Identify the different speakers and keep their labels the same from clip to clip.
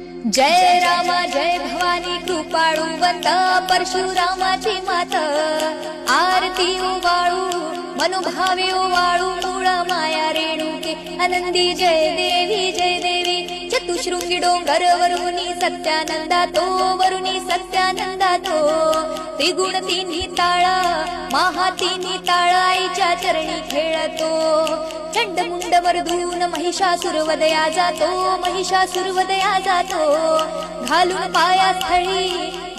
Speaker 1: जय रामा जय भवानी कृपाळू वंद परशुरामाची मात. आरती ओवाळू मनुभावी ओवाळू मूळ माया रेणुके. आनंदी जय देवी जय देवी. चतुशृंगी डोंगर वरुणी सत्यानंदा तो वरुणी सत्य त्रिगुण तिन्ही ताळा महा तिन्ही ताळा आईच्या चरणी खेळतो. चंड मुंड वरधून महिषासुरवदया जातो महिषासुरवदया जातो. घालून पायास्थळी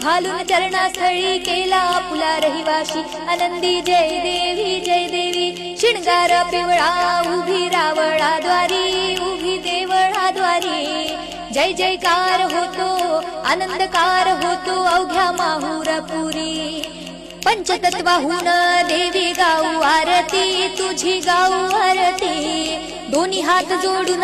Speaker 1: घालून चरणास्थळी केला पुला रहिवाशी. आनंदी जय देवी जय देवी. शिणगार पिवळा उभी रावळा द्वारी जय जयकार होतो आनंदकार होतो अवघ्या माहुरपुरी पंचतत्वाहून देवी गाऊ आरती तुझी गाऊ आरती. दोन्ही हात जोडून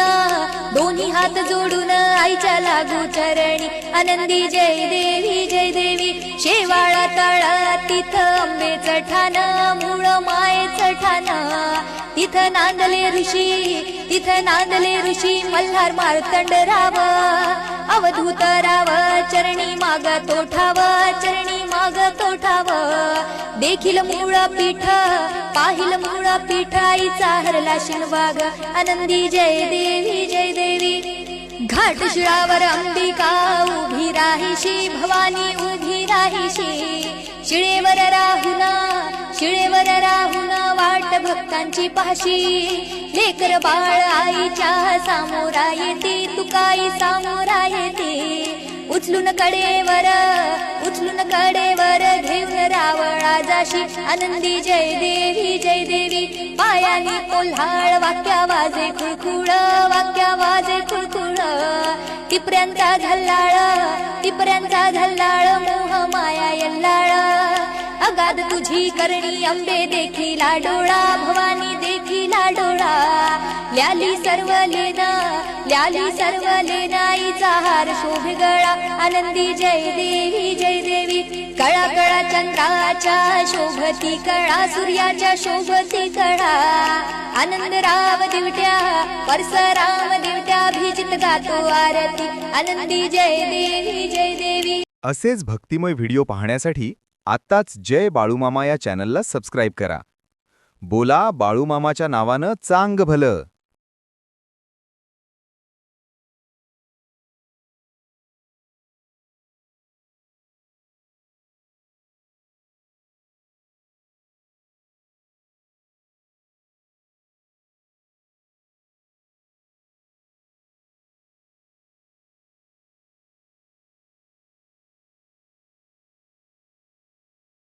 Speaker 1: दोन्ही हात जोडून आईच्या लागू चरणी. आनंदी जय देवी जय देवी. शेवाळा तळा तिथं आंबेचं ठाण मूळ मायचं तिथं नांदले ऋषी तिथं नांदले ऋषी मल्हार मार्तंड राव अवधूत राव चरणी माग तोठाव चरणी माग तोठाव. देखील मूळ पीठ पाहिल मूळ पीठ आईचा हरला शिणवाग आनंदी जय देवी जय देवी. घाट शिळावर अंबिका उभी राहिशी भवानी उभी राहिशी. शिळेवर शिळेवर राहून वाट भक्तांची पाशी. लेकर बाळ आईच्या सामोरा येते तुकाई सामोरा येते उचलून कडेवर उचलून कडेवर घेऊन रावळा जाशी. आनंदी जय देवी जय देवी. पायानी कोल्हाळ वाक्या वाजे खुळखुळ वाक्या वाजे खुळखुळ तिपर्यंत झल्लाळ टिपऱ्यांचा अगाध करणी अंबे देखीला डोळा भवानी देखीला डोळा ल्याली सर्व लेना ल्याली सर्व लेनाईचा हार शोभ गळा. आनंदी जय देवी जय देवी. कळा कळा चंद्राच्या शोभती कळा सूर्याच्या शोभती कळा. आनंद राम दिवट्या परसराम दिवट्या भिजित गातो आरती. आनंदी जय देवी जय देवी.
Speaker 2: असेच भक्तिमय व्हिडिओ पाहण्यासाठी आत्ताच जय बाळूमामा या चॅनलला सबस्क्राईब करा. बोला बाळूमामाच्या नावानं चांग भलं